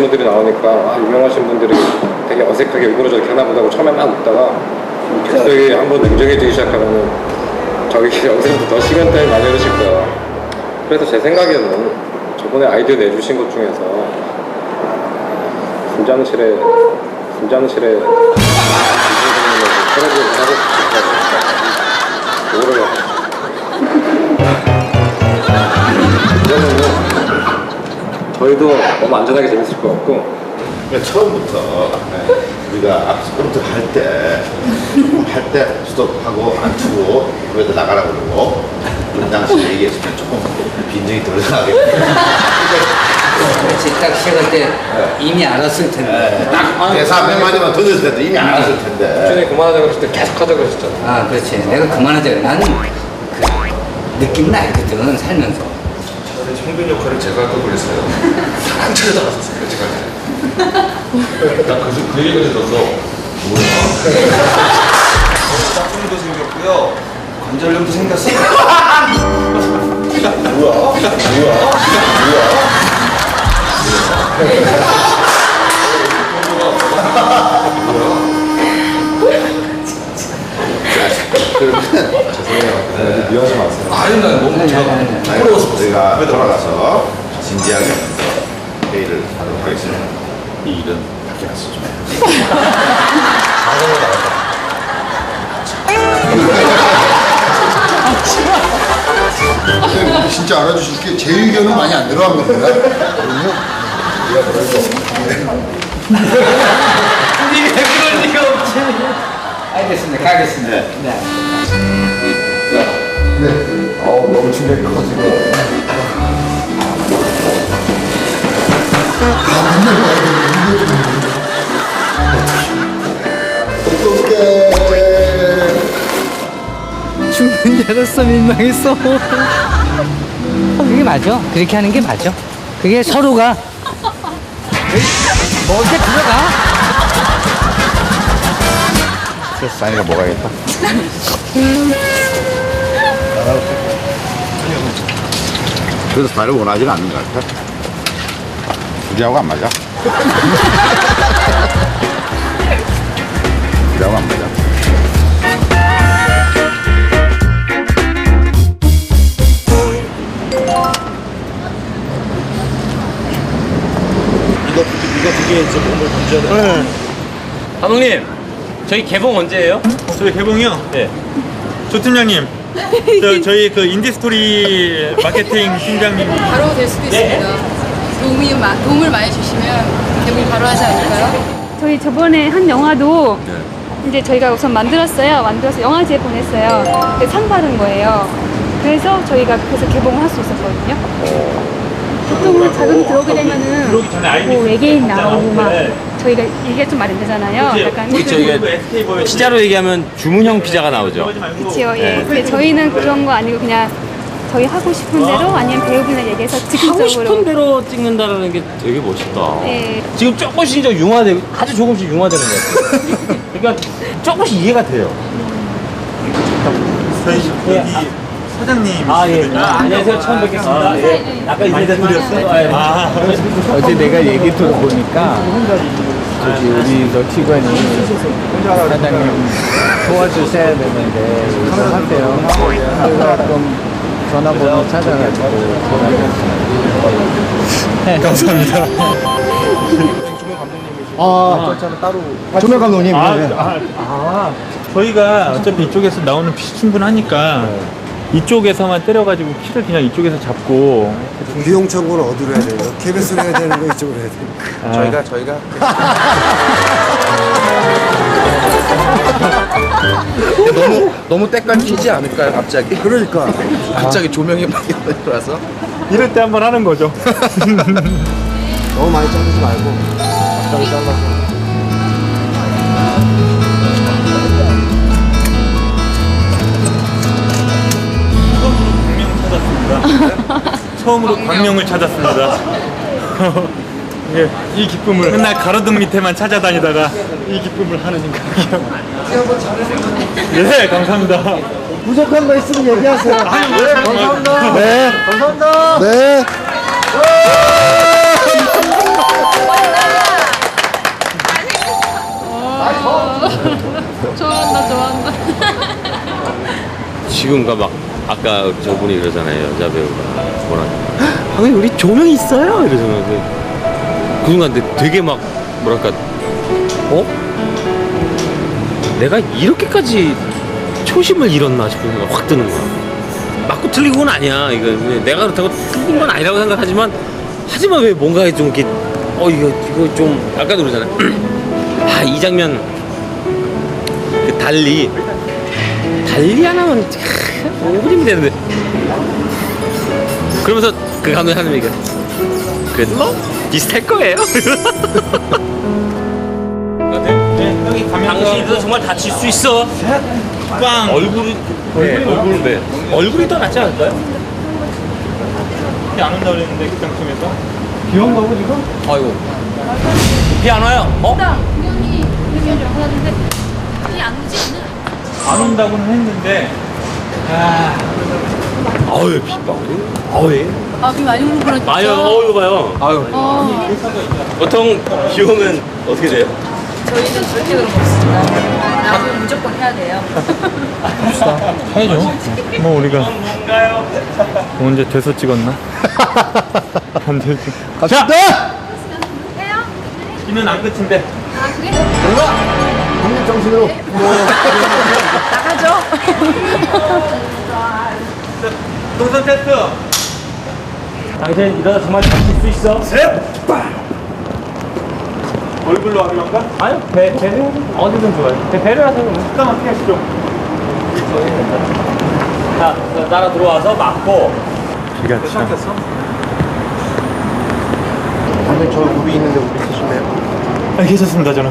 유명하신 분들이 나오니까 아, 유명하신 분들이 되게 어색하게 일부러 저렇게 하나 보다고 처음에 막 웃다가 객석이 한번 냉정해지기 시작하면은 저기 여기서부터 더 시간대에 많이 흐르실 거야. 그래서 제 생각에는 저번에 아이디어 내주신 것 중에서 분장실에 분장실에 테레비를 하고 싶다고 그거를 이거는 뭐 저희도 너무 안전하게 재밌을 것 같고. 그러니까 처음부터 우리가 앞서부터 할 때, 할 때 스톱하고 안 치고 거기다 나가라 그러고 분장실 얘기했으면 조금 빈정이 덜 나게. 그렇지 딱 시작할 때 이미 알았을 텐데. 딱 대사 몇 마디만 더 넣었을 때도 이미 알았을 텐데. 준이 그만하자고 했을 때 계속 하자고 했었잖아. 아 그렇지. 내가 그만하자 나는 그 느낌은 알거든 살면서 청빈 역할을 제가 하고 그랬어요. 사람 차례다 갔었어요, 제가. 나그 그 얘기가 들어서 뭐야? 짝꿍도 생겼고요. 관절염도 생겼어. 미워하지 마세요. 아니 난 너무 제가 부끄러워서 저희가 돌아가서 진지하게 회의를 하도록 하겠습니다. 이 일은 밖에 나서 좀 해요. 진짜 알아주실 게 제 의견은 많이 안 들어간 겁니다. 그럼요. 알겠습니다 가겠습니다 네. 어우, 너무 충격이 커지고. 어떡해. 죽는 줄 알았어 민망했어 그게 맞아 그렇게 하는 게 맞아 그게 서로가 때 들어가 스트레스 아니가 뭐가겠다. 그래서 나를 원하지는 않는 것 같아. 우리하고 안 맞아. 우리하고 안 맞아. 감독님, 저희 개봉 언제예요? 저희 개봉이요? 네. 조 팀장님. 저, 저희 그 인디스토리 마케팅 팀장님이 바로 될 수도 있습니다. 도움이 마, 도움을 많이 주시면 대부분 바로 하지 않을까요? 저희 저번에 한 영화도 이제 저희가 우선 만들었어요. 만들어서 영화제에 보냈어요. 근데 상 받은 거예요. 그래서 저희가 그래서 개봉을 할 수 있었거든요. 보통은 자금이 들어오게 되면은 뭐 외계인 나오고 막. 저희가 얘기가 좀 말이 안 되잖아요. 약간 우리 저희가 피자로 얘기하면 주문형 피자가 나오죠. 그치요. 예. 근데 저희는 그런 거 아니고 그냥 저희 하고 싶은 대로 아니면 배우분이랑 얘기해서 하고 싶은 대로 찍는다는 게 되게 멋있다. 예. 지금 조금씩 이제 융화되고 아주 조금씩 융화되는 것 같아요. 그러니까 조금씩 이해가 돼요. 저희 여기 사장님. 아 예. 안녕하세요. 처음 뵙겠습니다. 예. 아까 인사드렸어요. 아, 어제 내가 얘기 들어보니까 저기 우리 저 직원이 사장님 도와주셔야 되는데. 그래서 좀 전화번호 찾아가지고 전화했어요. 아, 조명 감독님. 아, 네. 아, 아, 저희가 어차피 이쪽에서 나오는 핏이 충분하니까 이쪽에서만 때려가지고 키를 그냥 이쪽에서 잡고 비용 청구는 어디로 해야 돼요? KBS로 해야 되는 거 이쪽으로 해야 돼요? 저희가 저희가 너무 너무 때깔 튀지 않을까요 갑자기? 그러니까. 갑자기 조명이 막 들어와서 이럴 때 한번 하는 거죠. 너무 많이 자르지 말고. 적당히 잘라서. 처음으로 광명을 찾았습니다. 예, 이 기쁨을 맨날 가로등 밑에만 찾아다니다가 이 기쁨을 하느님과 예, 감사합니다. 부족한 거 있으면 얘기하세요. 아니, 왜? 감사합니다. 네. 네. 감사합니다. 네. 좋아한다, 좋아한다. 지금가 막 아까 저분이 그러잖아요 여자 배우가 뭐라 당연히 아, 우리 조명 있어요 이러잖아요 그- 그 순간 되게 막 뭐랄까 어? 내가 이렇게까지 초심을 잃었나 싶은 생각 확 드는 거야. 맞고 건 아니야 이거. 내가 그렇다고 틀린 건 아니라고 생각하지만 하지만 왜 뭔가 좀 이렇게 어 이거 이거 좀 아까도 그러잖아요. 아이 장면. 그 달리. 달리 하나만 오그림이 되는데. 그러면서 그 감독이 하는 얘기가 그래도 뭐 비슷할 거예요 당신도 정말 다칠 수 있어 빵 얼굴이 네, 얼굴은 네. 얼굴이 더 낫지 않을까요? 안 온다 그랬는데 그 당첨에서 비 온다고 지금? 아이고 비 안 와요 어? 공연이 공연이 하는데 비안 오지 않나? 안 온다고는 했는데 아 아유 비가 아유 아, 비 많이 오는구나. 진짜. 아유 어우 봐요 아유 어, 보통 비 오면 어떻게 돼요? 저희는 절대 그런 거 없습니다. 나오면 무조건 해야 돼요. 해야죠 뭐 우리가 언제 돼서 찍었나? 안 되지 갑시다! 비는 안 그친데 아 그래? 국립 정신으로. 나가죠. 동선 테스트 당신 이러다 정말 다칠 수 있어 셋 얼굴로 하려는가? 아니요 배, 배 어디든 좋아요 배, 배를 하세요 기가 막히게 하시죠 자, 자, 따라 들어와서 맞고 비가 참 오늘 저 우비 있는데 우비 쓰실래요? 아, 괜찮습니다 저는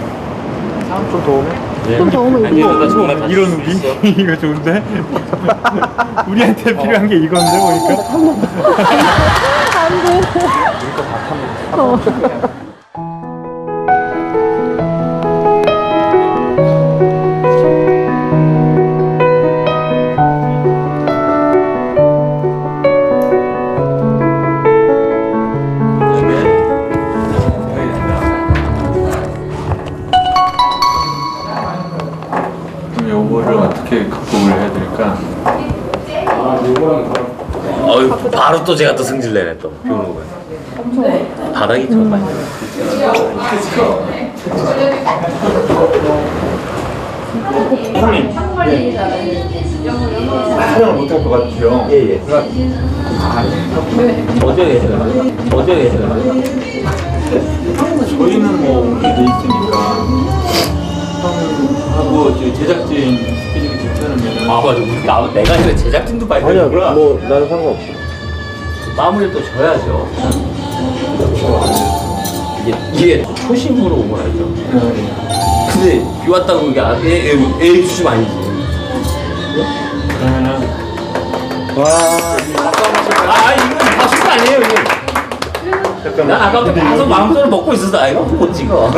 좀더 오면? 좀더 오면 아니 이러다 정말 다칠 이런 수 우비? 있어. 이거 좋은데? 우리한테 필요한 게 이건데 보니까 그럼 어유 바로 또 제가 또 승질 내네 또. 비오는 거 바닥이 정말. 형님. 촬영을 못할 것 같아요. 예예. 어제 예전에 어제 예전에 저희는 뭐돼 있으니까. 형하고 저희 제작진 스케줄이 괜찮으면 아 맞아 우리 나 내가 이제 제작진도 봐야 되는구나. 뭐 나는 상관없어. 마무리 또 져야죠. 이게 이게 초심으로 온건 알죠. 근데 비 왔다고 이게 아, 애, 애, 애 주심 아니지. 그러면은 아 이거 박수 아니에요 이거? 난 아까부터 계속 마음속으로 먹고 있었어 아 이거 못 찍어.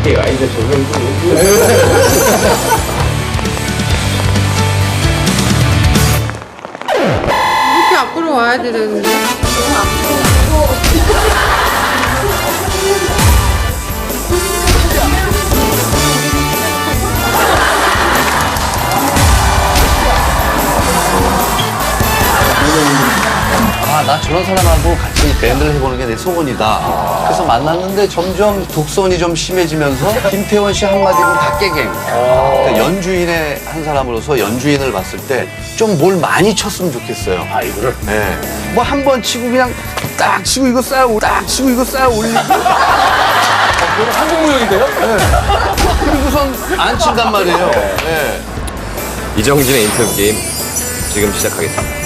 이게 아이들 조명 이렇게 와 나 저런 사람하고 같이 밴드를 해보는 게 내 소원이다. 그래서 만났는데 점점 독선이 좀 심해지면서 김태원 씨 한마디로 다 깨갱. 그러니까 연주인의 한 사람으로서 연주인을 봤을 때 좀 뭘 많이 쳤으면 좋겠어요. 아 이거를 네. 뭐 한 번 치고 그냥 딱 치고 이거 쌓아 올, 딱 치고 이거 쌓아 올리고. 한국 무용인데요? 그리고선 안 친단 말이에요. 네. 이정진의 인터뷰 게임 지금 시작하겠습니다